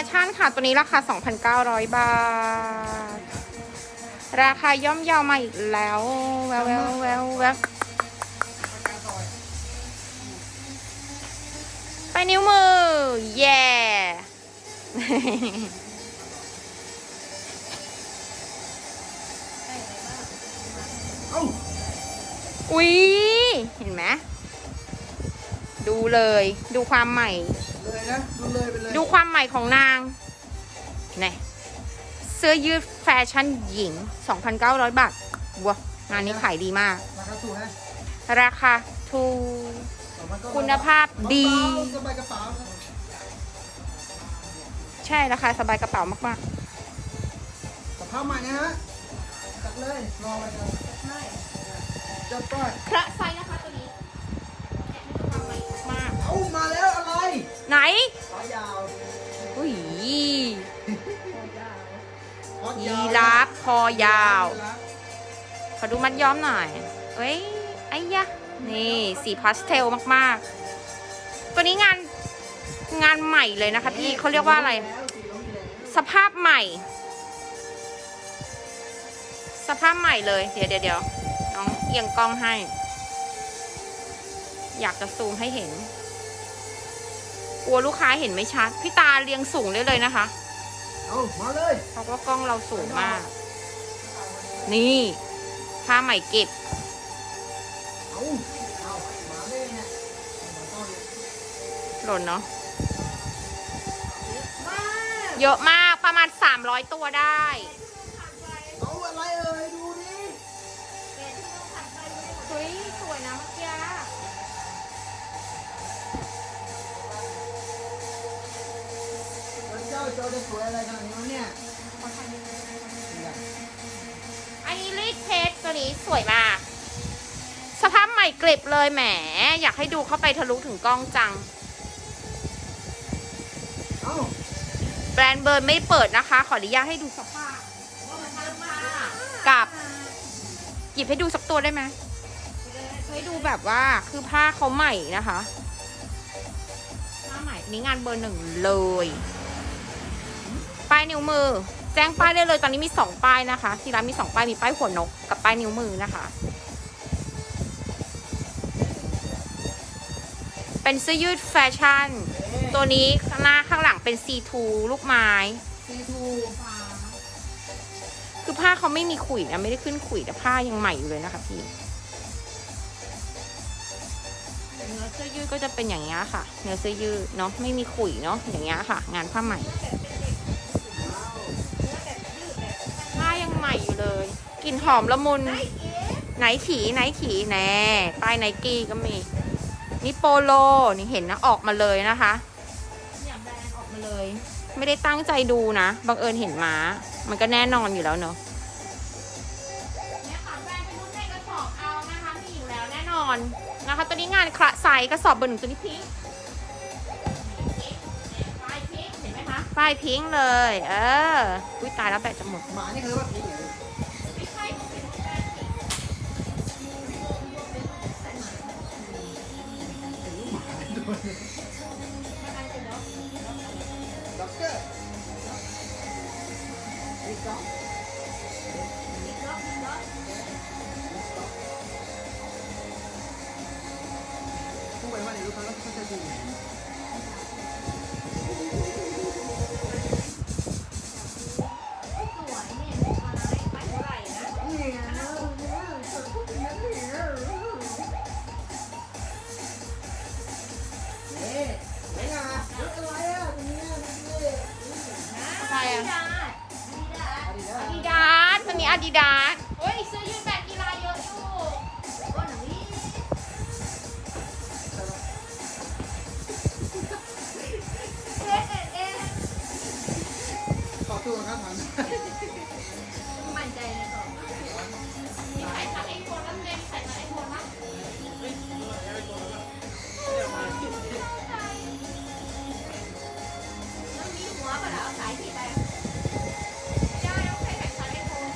หญิงแฟชั่นค่ะ ตัวนี้ราคา 2,900 บาท ราคาย่อมเยาวมาอีกแล้ว แววแววแววแววไปนิ้วมือ แย่เอ้าอุ๊ยเห็นไหมดูเลย ดูความใหม่เลย นะดูเลยไปเลยดูความใหม่ของนางนี่เสื้อยืดแฟชั่นหญิง 2,900 บาทว้าวงานนี้ขายดีมาก ราคาถูกนะราคาถูก2,900คุณภาพดี สบายกระเป๋าครับใช่ราคาสบายกระเป๋ามากสภาพใหม่นะฮะจัดเลยรอไว้ครับจัดไปๆพระไซ ไหนขายาวอุ้ยขอยียาวราฟคอยาวยีราฟขอดูมัดย้อมหน่อยเอ้ยไอ้ยะ นี่สีพาสเทลมากๆ ตัวนี้งานงานใหม่เลยนะคะพี่เขาเรียกว่าอะไรแล้วสีลงอยู่แล้วสภาพใหม่ สภาพใหม่เลย เดี๋ยวเดี๋ยวเดี๋ยวน้องเอียงกล้องให้ อยากจะซูมให้เห็น กลัวลูกค้าเห็นไม่ชัด พี่ตาเรียงสูงได้เลยนะคะ เอามาเลยเพราะว่ากล้องเราสูงมาก นี่ผ้าใหม่เก็บ เอาเอามาเลยเนี่ยมาต้อนเลยหล่นเนาะ มาเยอะมากประมาณ 300 ตัวได้ เอาอะไรเอ่ยดู อะไรขนาดนี้วะเนี่ยอันนี้รีดเพชรตัวนี้สวยมาก สภาพใหม่เกริบเลยแหม อยากให้ดูเข้าไปทะลุถึงกล้องจัง เอ้าแบรนด์เบิร์นไม่เปิดนะคะ ขออนุญาตให้ดูสภาพกับหยิบให้ดูสักตัวได้ไหมให้ดูแบบว่าคือผ้าเขาใหม่นะคะผ้าใหม่อันนี้งานเบอร์หนึ่งเลยป้ายนิ้วมือ แจ้งป้ายได้เลยตอนนี้มีสองป้ายนะคะ ที่ร้านมีสองป้ายมีป้ายหัวนกกับป้ายนิ้วมือนะคะ เป็นเสื้อยืดแฟชั่น ตัวนี้ข้างหน้าข้างหลังเป็น C2 ลูกไม้ซีทูคือผ้าเขาไม่มีขุยนะไม่ได้ขึ้นขุยแต่ผ้ายังใหม่อยู่เลยนะคะพี่เนื้อเสื้อยืดก็จะเป็นอย่างเงี้ยค่ะ เนื้อเสื้อยืดเนาะไม่มีขุยเนาะอย่างเงี้ยค่ะ งานผ้าใหม่ กลิ่นหอมละมุนไหนขีไหนขีแน่ป้ายไนกี้ก็มี นี่โปโลนี่เห็นนะออกมาเลยนะคะเนี่ยแบรนด์ออกมาเลย ไม่ได้ตั้งใจดูนะบังเอิญเห็นม้า มันก็แน่นอนอยู่แล้วเนอะเนี่ยค่ะแบรนด์เป็นรุ่นในกระสอบเอานะคะมีอยู่แล้วแน่นอนนะคะตัวนี้งานคละไซส์กระสอบเบอร์หนึ่งตัวนี้พิงค์ป้ายพิงค์เห็นไหมคะป้ายพิงค์เลย เอออุ้ยตายแล้วแบตจะหมดหมานี่คือว่าผีเหรอ ด็อกเตอร์อีกสองพูดไูครับผมมั่นใจในสองมีใครขับไอโฟนแล้วเล่นใส่มาไอโฟนปะมีหัวปล่ะเอาสายผิดไปได้ต้องใข่นสาไอโฟน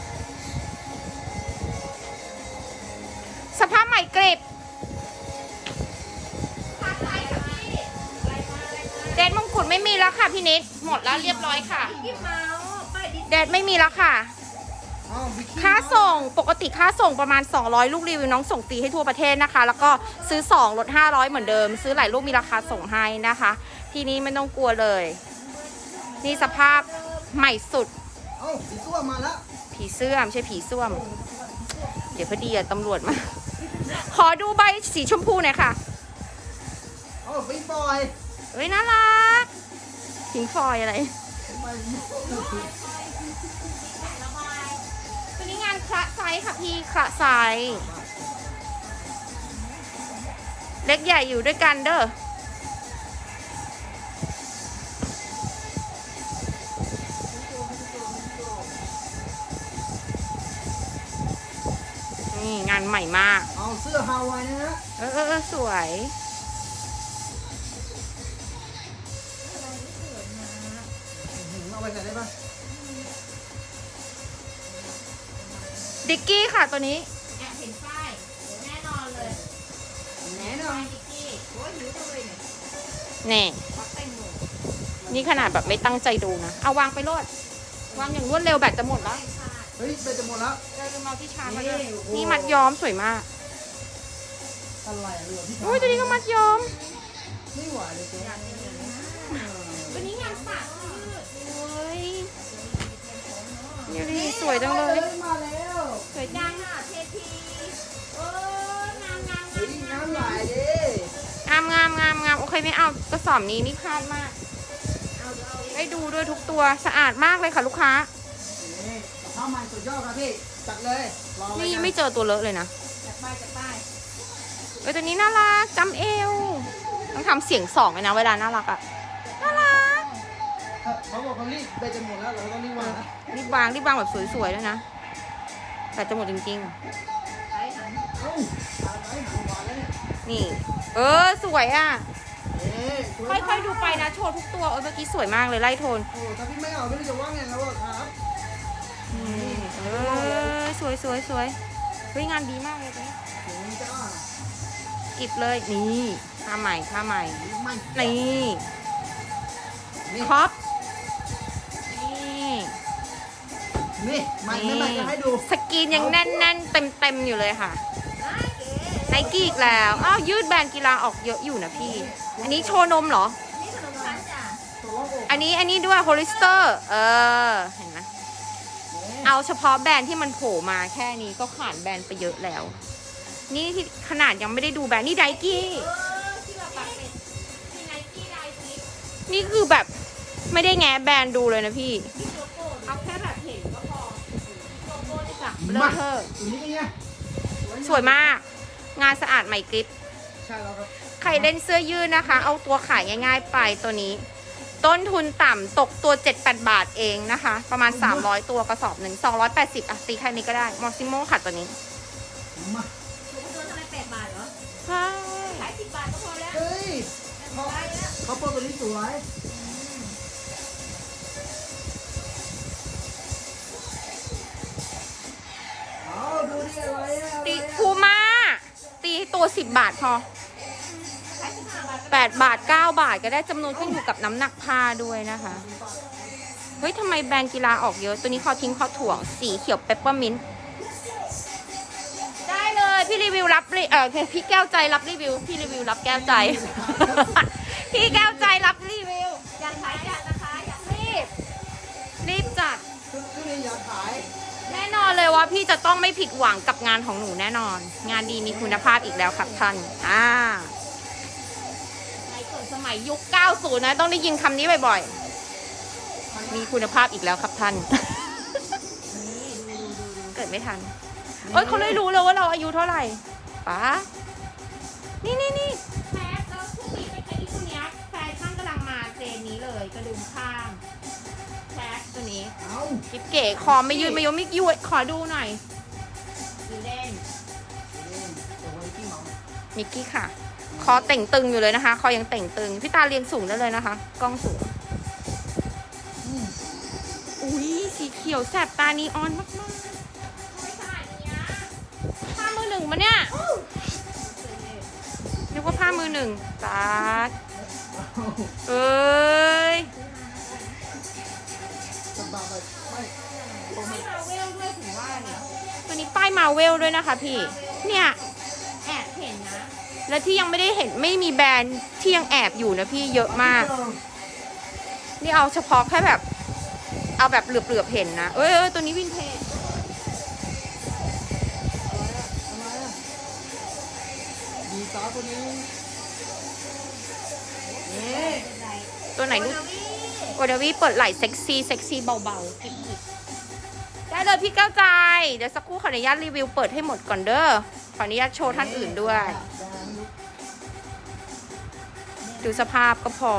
สภาพใหม่กริบเาดสมดมงกุฎไม่มีแล้วค่ะพี่นิด หมดแล้วเรียบร้อยค่ะ ส์ป้ายดิเดดไม่มีแล้วค่ะอ้าวบิ๊กกี้ค่าส่งปกติค่าส่งประมาณ 200 ลูกรีวิวน้องส่งฟรีให้ทั่วประเทศนะคะ แล้วก็ซื้อ 2 ลด 500 เหมือนเดิม ซื้อหลายลูกมีราคาส่งให้นะคะ ทีนี้ไม่ต้องกลัวเลย นี่สภาพใหม่สุดเอ้าสีตัวมาแล้วผีเสื้อไม่ใช่ผีส้วม เดี๋ยวพอดีอะตำรวจมา ขอดูใบสีชมพูหน่อยค่ะเอ้าบิ๊กบอยเฮ้ยน่ารักพิงฟอยอะไรไปตั ส์ค่ะพี่คละไซส์เล็กใหญ่อยู่ด้วยกันเด้อนี่งานใหม่มาก เอาเสื้อฮาวายนะฮะเออเออเออสวยอื้อหือเอาไปใส่ได้ปะ ดิกกี้ค่ะตัวนี้แอบเห็นป้ายแน่นอนเลยแหน่นอป้านยดิกกี้โอ้ยหิวจังเลยเนี่ยนี่ ปักแตงโมนี่ขนาดแบบไม่ตั้งใจดูนะ เอาวางไปโลดวางอย่างรวดเร็วแบตจะหมดแล้วไม่ขาดเฮ้ยไปจะหมดแล้ว เราจะมาที่ชาร์จมาเลยนี่โอ้โห นี่มัดย้อมสวยมากอะไรอะเรือที่โอ้ยตัวนี้ก็มัดย้อม ไม่ไหวเลยตัวอยากเห็นเลยนะตัวนี้งานปากยืดโอ้ยนี่ดิสวยจังเลย มาแล้ว สวยจัยังงอะเทพีเอองามงามเฮ้ยน้ำไหลดิงามงามงามงามโอเคไม่เอากระสอบนี้นี่พลาดมากเอาเอาได้ดูด้วยทุกตัวสะอาดมากเลยค่ะลูกค้า นี่ข้าวมันสุดยอดครับพี่จัดเลยรอนี่รายการไม่เจอตัวเลอะเลยนะจากป้ายจากป้ายเออตัวนี้น่ารักจำเอวต้องทำเสียงสองเลยนะเวลาน่ารักอะน่ารัก เขาบอกเขารีบไปจะหมดแล้วเราต้องรีบวางนะ รีบวางรีบวางแบบสวยๆด้วยนะ แต่จะหมดจริงไปหันเอ้าตามไปหางหวานแล้วเนี่ยๆนี่ เออ สวยอะเอ๊ะสวมากค่อยๆดูไปนะ โชว์ทุกตัว เออเมื่อกี้สวยมากเลยไล่โทน โอ้ถ้าพี่ไม่เอาไม่รู้จะว่าไงแล้วอะครับอืมเออ สวยสวยสวยเฮ้ยงานดีมากเลยเนี่ยเดี๋ยวนี้จ้ากิบเลย นี่ผ้าใหม่ผ้าใหม่ไม่นี่นี่ครอปนี่ นี่ไม่ไม่ไม่จะให้ดูสกรีนยังแน่นๆเต็มๆอยู่เลยค่ะได้เก๋ไนกี้อีกแล้ว อ้าวยืดแบรนด์กีฬาออกเยอะอยู่นะพี่ อันนี้โชว์นมเหรอนี่ขนมชั้นจ้ะตัวล็อกอกอันนี้อันนี้ด้วยโฮลิสเตอร์ เออ เห็นไหมเอาเฉพาะแบรนด์ที่มันโผล่มาแค่นี้ก็ขาดแบรนด์ไปเยอะแล้ว นี่ที่ขนาดยังไม่ได้ดูแบรนด์นี่ไดกี้เออที่แบบปักเป็ดมีไนกี้ไดซิปนี่คือแบบไม่ได้แงะแบรนด์ดูเลยนะพี่ ก้ที่จ้ะเลอะเทอะตัวนี้เป็นไงสวยมาก งานสะอาดใหม่กริบใช่แล้วครับใครเล่นเสื้อยืดนะคะ เอาตัวขายง่าย ๆ ไปตัวนี้ ต้นทุนต่ำตกตัว 7-8 บาทเองนะคะ ประมาณ 300 ตัวกระสอบหนึ่ง280อะตีแค่นี้ก็ได้มอซิโมค่ะตัวนี้มาถูกตัวทำไมแปดบาทเหรอ ใช่ขายสิบบาทก็พอแล้วเฮ้ยพอแล้วเขาเปิดตัวนี้สวย ตัว10บบาทพอขายสิบาบาท8บาบาทก็ได้จำนวนขึ้นอยู่กับน้ำหนักผ้าด้วยนะคะ เฮ้ยทำไมแบรนด์กีฬาออกเยอะ ตัวนี้เขาทิ้งเขาถ่วง สีเขียวเปปเปอร์มินต์ได้เลยพี่รีวิวรับเออพี่แก้วใจรับรีวิว พี่รีวิวรับแก้วใจ พี่แก้วใจรับรีวิวอยากขายจัดนะคะอยากรีบ รีบจัดชุดชุดนี้อยากขาย เลยว่าพี่จะต้องไม่ผิดหวังกับงานของหนูแน่นอน งานดีมีคุณภาพอีกแล้วครับท่านอ่าในส่วนสมัยยุค 90 นะ ต้องได้ยินคำนี้บ่อยๆ มีคุณภาพอีกแล้วครับท่าน เกิดไม่ทัน เอ้ยเขาเลยรู้เลยว่าเราอายุเท่าไหร่ป๋านี่นี่นี่แฟชั่นแล้วพวกนี้เป็นไอ้พวกเนี้ยแฟชั่นกำลังมาเจนนี้เลยกระดุมข้าง แฟชตัวนี้เอากิ๊บเก๋คอไม่ยืนไม่ยมไม่ยุยขอดูหน่อยดูเล่นนี่ตัวไวกิ้งเมาส์มิกกี้ค่ะ คอเต่งตึงอยู่เลยนะคะ คอยังเต่งตึง พี่ตาเรียงสูงได้เลยนะคะ กล้องสูงอืมอุ้ยสีเขียวแสบตานีออนมากๆไม่ขนาดนี้นะผ้ามือหนึ่งมาเนี่ยนึกว่าผ้ามือหนึ่งตาดเอ้ยายมาเวลด้วยนะคะพี่ เนี่ยแอบเห็นนะ และที่ยังไม่ได้เห็นไม่มีแบรนด์ที่ยังแอบอยู่นะพี่เยอะมาก นี่เอาเฉพาะแค่แบบ เอาแบบเหลือบๆเห็นนะ เอ้ยเอ้ยตัวนี้วินเทจอะไรอะดีตาตัวนี้นี่ตัวไหนลูกโอเดวี่เปิดไหล่เซ็กซี่เซ็กซี่เบาๆกิ๊กๆได้ เลยพี่เก้าใจ เดี๋ยวสักครู่ขออนุญาตรีวิวเปิดให้หมดก่อนเด้อ ขออนุญาตโชว์ท่านอื่นด้วย ดูสภาพก็พอ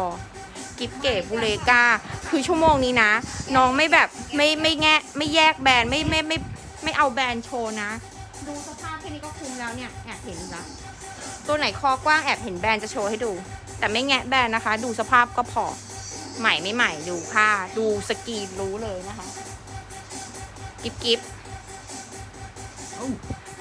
กิฟเก๋บูเลกา คือชั่วโมงนี้นะ น้องไม่แบบไม่ไม่แงะไม่แยกแบรนด์ไม่ไม่ไม่ไม่เอาแบรนด์โชว์นะ ดูสภาพแค่นี้ก็คุ้มแล้วเนี่ยแอบเห็นล้วตัวไหนคอกว้างแอบเห็นแบรนด์จะโชว์ให้ดู แต่ไม่แงะแบรนด์นะคะ ดูสภาพก็พอ ใหม่ไม่ใหม่ดูค่าดูสกรีนรู้เลยนะคะ กิฟกิฟเอ้า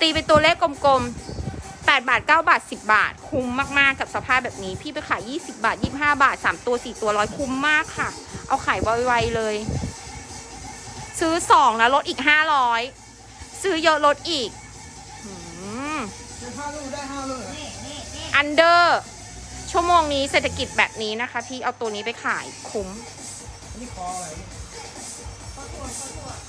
ตีเป็นตัวเลขกลมๆ 8 บาท 9 บาท 10 บาท คุ้มมากๆ กับสภาพแบบนี้ พี่ไปขาย 20 บาท 25 บาท 3 ตัว 4 ตัวร้อยคุ้มมากค่ะ เอาขายไวๆเลย ซื้อ 2 แล้วลดอีก 500 ซื้อเยอะลดอีกเดี๋ยวห้าลูกได้ห้าลูกเหรอนี่นี่นี่อันเดอร์ ชั่วโมงนี้เศรษฐกิจแบบนี้นะคะ พี่เอาตัวนี้ไปขายคุ้มอันนี้คออะไร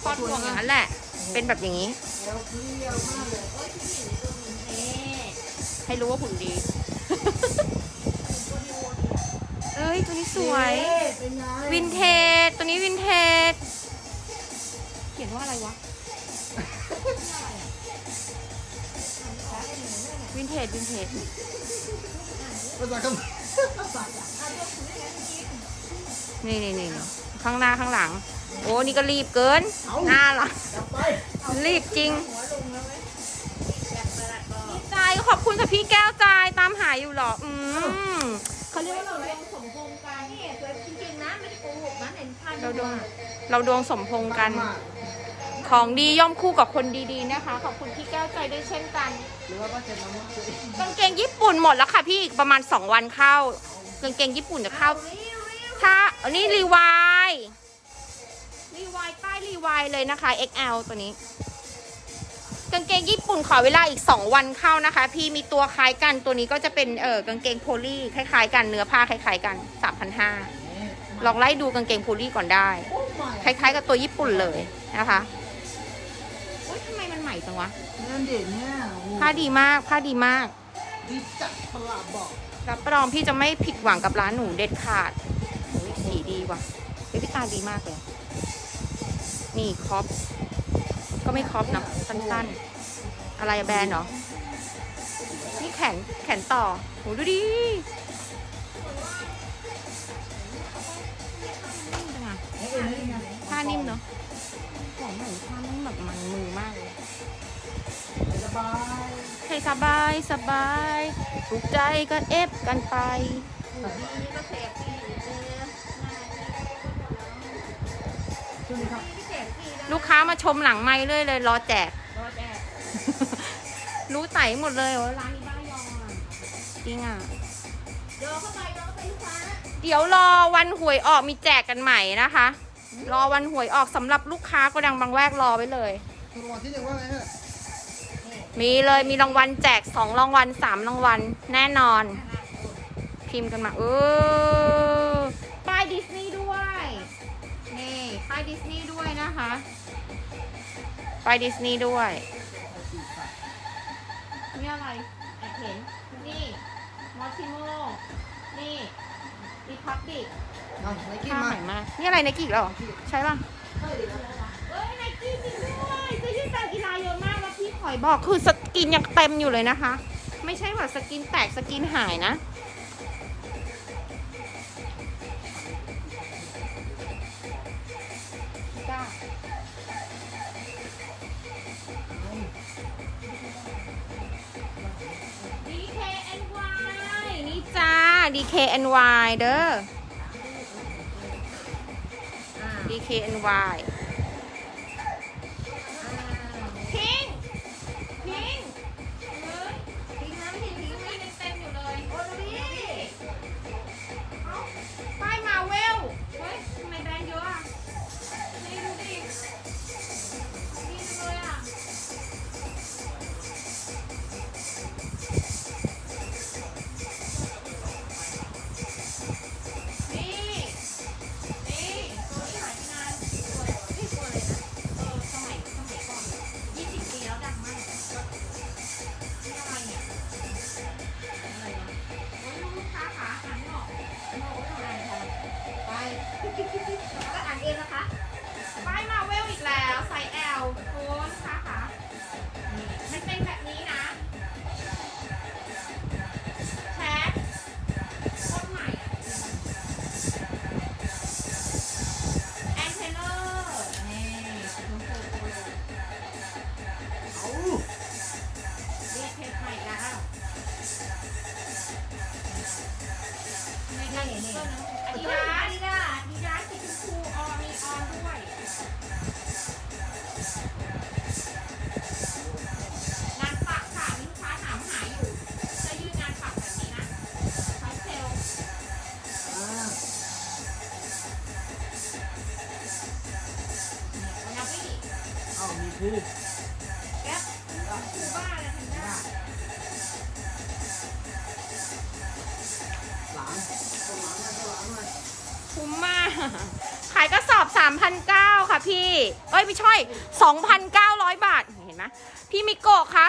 เนี่ยพอดห่วงอย่างนั้นแหละ เป็นแบบอย่างนี้เอวเปรี้ยวมากเลยโอ้ยที่เห็นในตัวนี้นี่ให้รู้ว่าหุ่นดี เอ้ย ตัวนี้สวยเอ๊ะเป็นไงวินเทจ ตัวนี้วินเทจ เขียนว่าอะไรวะ วินเทจ วินเทจภาษาคำนี่นี่นี่นี่ข้างหน้าข้างหลัง โอ้นี่ก็รีบเกินหน้าหลังจับไปรีบจริงหัวลงแล้วไหมแบบประหลาดบอกดีใจขอบคุณค่ะพี่แก้วใจายตามหาอยู่เหรอ อืมเขาเรียกว่าเราดวงสมพงษ์กันนี่สวยจริงๆนะไม่ได้โกหกนะเห็นพันเราดวงเราดวงสมพงษ์กันมากของดีย่อมคู่กับคนดีๆนะคะ ขอบคุณพี่แก้วใจด้วยเช่นกันหรือว่าป้าเจ็บน้ำมันตัวเองกางเกงญี่ปุ่นหมดแล้วค่ะพี่อีกประมาณ2วันเข้ากางเกงญี่ปุ่นจะเข้าถ้าอันนี้รีวายรีวายป้ายรี วายเลยนะคะ XL ตัวนี้ กางเกงญี่ปุ่นขอเวลาอีก 2 วันเข้านะคะ พี่มีตัวคล้ายกันตัวนี้ก็จะเป็นเออกางเกงโพลีคล้ายๆ กันเนื้อผ้าคล้ายๆกัน3,500ลองไล่ดูกางเกงโพลีก่อนได้โอ้ไม่คล้ายๆ กับตัวญี่ปุ่นเลยนะคะโอ๊ยทำไมมันใหม่จังวะนั่นเด็ดเนี่ยโอ้โหผ้าดีมากผ้าดีมากดีจัดประหลาดบอกรับรองพี่จะไม่ผิดหวังกับร้านหนูเด็ดขาดโอ้ยสีดีว่ะเฮ้ยพี่ตาดีมากเลย นี่ครอปก็ไม่ครอปนะสั้นๆ อะไรอะแบรนด์เหรอนี่แขนแขนต่อโหดูดินิ่มจังอะเอ้ยนี่ไงผ้านิ่มเนาะของหนูผ้านิ่มแบบมันมือมากเลยสบายให้สบายสบาย ถูกใจก็เอฟกันไป ลูกค้ามาชมหลังไม้เลยเลย รอแจก รอแดดรู้ไตหมดเลยว่าร้านนี้บ้ายองอะจริงอะเดินเข้าไปเดินเข้าไปลูกค้าเดี๋ยวรอวันหวยออกมีแจกกันใหม่นะคะ รอวันหวยออกสำหรับลูกค้าก็ดังบางแวกรอไว้เลยคุณรางวัลที่หนึ่งว่าไงฮะมีเลยมีรางวัลแจกสองรางวัลสามรางวัลแน่นอน พิมพ์กันมาเออป้ายดิสนีย์ด้วย นี่ป้ายดิสนีย์ด้วยนะคะป้ายดิสนีย์ด้วยนี่อะไรแอบเห็น นี่มอชิโมนี่รีพับบิกเอาไนกี้ผ้ามาใหม่มากนี่อะไรไนกี้อีกแล้วเหรอใช่ป่ะใช่ดิครับเอ้ยไนกี้จริงด้วยซื้อยืดการกีฬาเยอะมากแล้วพี่ขอยบอกคือสกินยังเต็มอยู่เลยนะคะ ไม่ใช่ว่าสกินแตกสกินหายนะ DKNY เด้อ DKNY เอามีคู่แก๊ปคูบ้าอะไรถึงได้หลังตัวหลังหน่อยตัวหลังหน่อยคุ้มมาก ขายกระสอบ 3,900 ค่ะพี่ เอ้ย ไม่ใช่ 2,900 บาท เห็นไหมพี่มิโกะคะ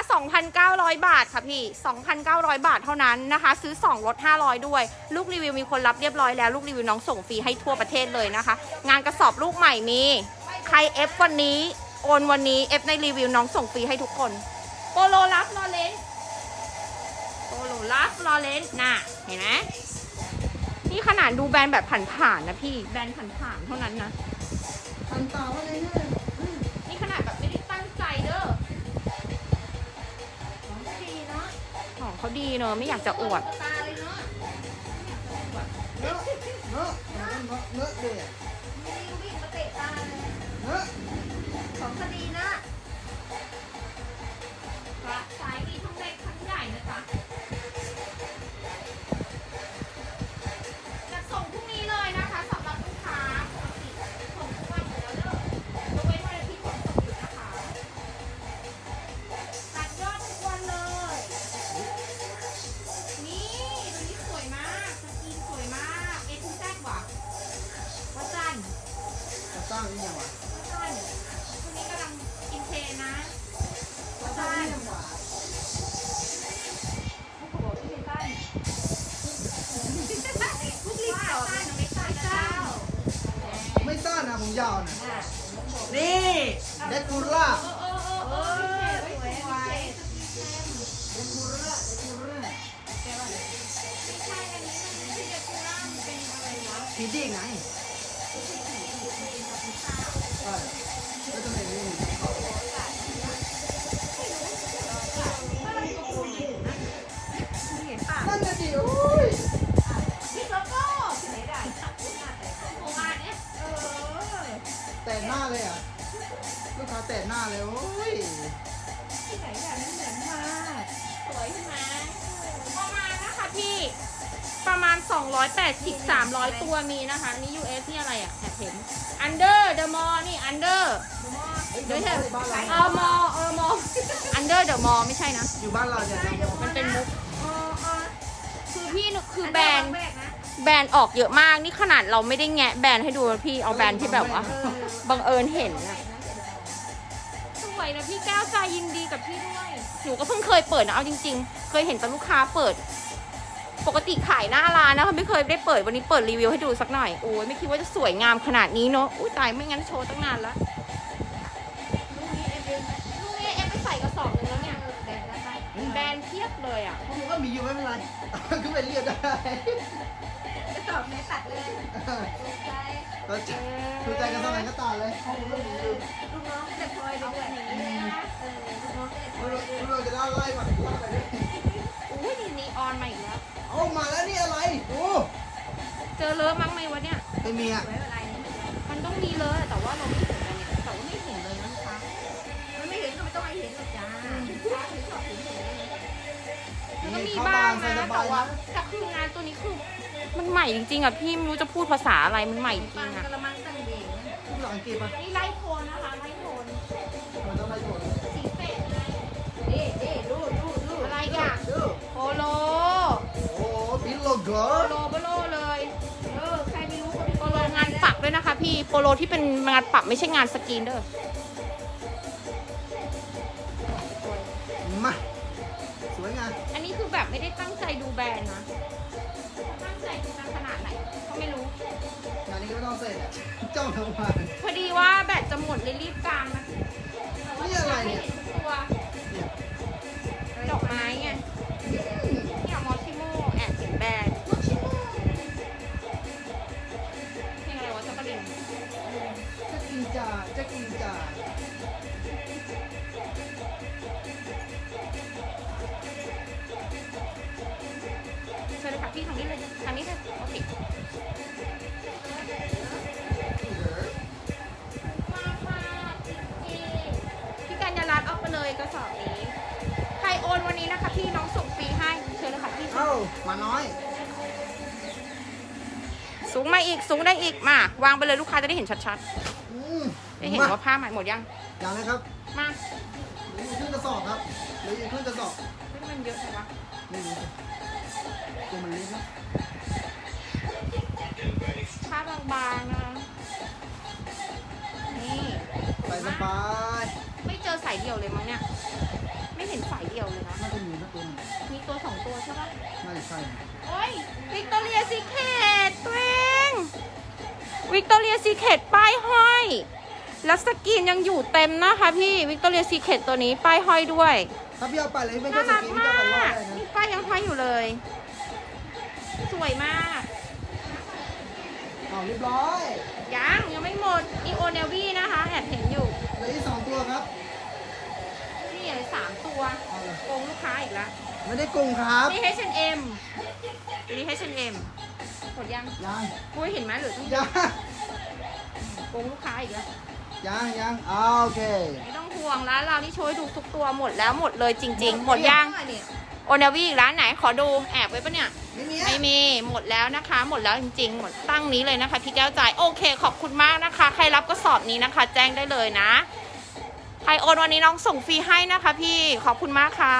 2,900 บาทค่ะพี่ 2,900 บาทเท่านั้นนะคะ ซื้อ 2 ลด 500 ด้วย ลูกรีวิวมีคนรับเรียบร้อยแล้ว ลูกรีวิวน้องส่งฟรีให้ทั่วประเทศเลยนะคะ งานกระสอบลูกใหม่มี ใครเอฟวันนี้ โอนวันนี้เอฟในรีวิวน้องส่งฟรีให้ทุกคน โปโลรับลอเลนโปโลรับลอเลนน่ะ เห็นไหมนี่ขนาดดูแบรนด์แบบผ่านๆนะพี่ แบรนด์ผ่านๆเท่านั้นนะทันตาว่าไงเนี่ยนี่ขนาดแบบไม่ได้ตั้งใจเด้อของก็ดีเนาะของเขาดีเนอะไม่อยากจะอวดตาเลยเนาะเนอะเนอะเนอะเนอะเนอะเด็ดมีวิ่งมาเตะตาเลยเนอะ ของคดีนะ เดี๋ยวในบ้านเราเออมอเออมอ Under the mall ไม่ใช่นะ อยู่บ้านเราเนี่ยมันเป็นมุกเออเออคือพี่นึกคือแบรนด์แบกนะแบรนด์ออกเยอะมาก นี่ขนาดเราไม่ได้แงะแบรนด์ให้ดูนะพี่เอาแบรนด์ที่แบบว่าบังเอิญเห็นอะสวยนะพี่แก้วใจยินดีกับพี่ด้วย หนูก็เพิ่งเคยเปิดนะเอาจริง ๆ เคยเห็นแต่ลูกค้าเปิด ปกติขายหน้าร้านนะไม่เคยได้เปิดวันนี้เปิดรีวิวให้ดูสักหน่อยโอ้ยไม่คิดว่าจะสวยงามขนาดนี้เนอะอุ้ยตายไม่งั้นโชว์ตั้งนานแล้ว เทียบเลยอะผมก็มีอยู่ไม่เป็นไรก็ไปเรียกได้จะตอบไหนตัดเลยตกใจก็ใจคือใจกันสมัยก็ต่อเลยห้องก็มีอยู่ลูกน้องก็จะคอยไปด้วยเออลูกน้องก็จะคอยไปด้วยเราจะได้ไล่มาไล่ไปดิอุ้ยนี่นีออนมาอีกแล้วเอามาแล้วนี่อะไรโอ้เจอเลอะมั้งไหมวะเนี่ยไม่มีอะไว้เวลานี้มันต้องมีเลอะแต่ว่าเราไม่เห็นกันเนี่ยแต่ว่าไม่เห็นเลยนะคะมันไม่เห็นก็ไม่ต้องให้เห็นหรอกจ้าถ้าถึงชอบถึงเห็นเลย มันก็มีบ้างนะแต่ว่าแต่คืองานตัวนี้คือมันใหม่จริงๆอะพี่ไม่รู้จะพูดภาษาอะไรมันใหม่จริปังงๆอะกระมังตั้งเด่งทุกหลังอังกฤษป่ะนี่ไล่โคนนะคะไล่โคนมันต้องไล่โดดสีเป็ดเลยเอ๊ะเอ๊ะดูดูดูอะไรอะดูโปโลโอ้บิลโลเกอโปร์โลโปโลเลยเออใครไม่รู้ก็ไปโปโลงานปักด้วยนะคะ พี่โปโลที่เป็นงานปักไม่ใช่งานสกรีนเด้อ ไม่ได้ตั้งใจดูแบรนด์นะตั้งใจดูกันขนาดไหนก็ไม่รู้ งานนี้ก็ไม่ต้องเสร็จอะจ้องทั้งวันพอดีว่าแบตจะหมดเลยรีบกลางนะอะไรไม่เนี่ยเห็นทุกตัวเนี่ย สูงมาอีกสูงได้อีกมาวางไปเลยลูกค้าจะได้เห็นชัดอืมๆได้เห็นมาว่าผ้าใหม่หมดยังอย่างเลยครับมาเหลืออีกครึ่งกระสอบครับเหลืออีกครึ่งกระสอบเฮ้ยมันเยอะจังวะนี่ดูสิตัวมันเล็กนะผ้าบางๆนะนี่ใส่สบายไม่เจอสายเดียวเลยมั้งเนี่ยไม่เห็นสายเดียวเลยนะน่าจะมีนะตัวหนึงมีตัวสองตัวใช่ปะ น่าจะใช่นะ โอ้ยวิกตอเรียซีเคทตัวเอง วิกตอเรียซีเคทป้ายห้อย แล้วสกรีนยังอยู่เต็มนะคะพี่วิกตอเรียซีเคทตัวนี้ป้ายห้อยด้วย ถ้าพี่เอาไปเลยไม่น่าใช่สรักกินมาพี่เอาไปรอดกได้นะนี่ป้ายยังห้อยอยู่เลย สวยมาก เอาเรียบร้อยยังยังไม่หมดอีโอเนวี่นะคะแอบเห็นอยู่เหลืออีกสองตัวครับนี่เลยสามตัวเอาเลยโกงลูกค้าอีกแล้ว ไม่ได้โกงครับ นี่ H&M นี่ H&M หมดยังยังปุ้ยเห็นไหมหรือต้องยังโกงลูกค้าอีกแล้วยังยังเอาโอเค ไม่ต้องห่วงร้านเรานี่โชว์ให้ดูทุกตัวหมดแล้วหมดเลยจริง ๆ หมดยังโอเนวี่อีกร้านไหนขอดูแอบไว้ปะเนี่ยไม่มีไม่มีหมดแล้วนะคะ หมดแล้วจริงๆ หมดตั้งนี้เลยนะคะ พี่แก้วจ่ายโอเค ขอบคุณมากนะคะ ใครรับกระสอบนี้นะคะ แจ้งได้เลยนะใครโอนวันนี้น้องส่งฟรีให้นะคะ พี่ขอบคุณมากค่ะ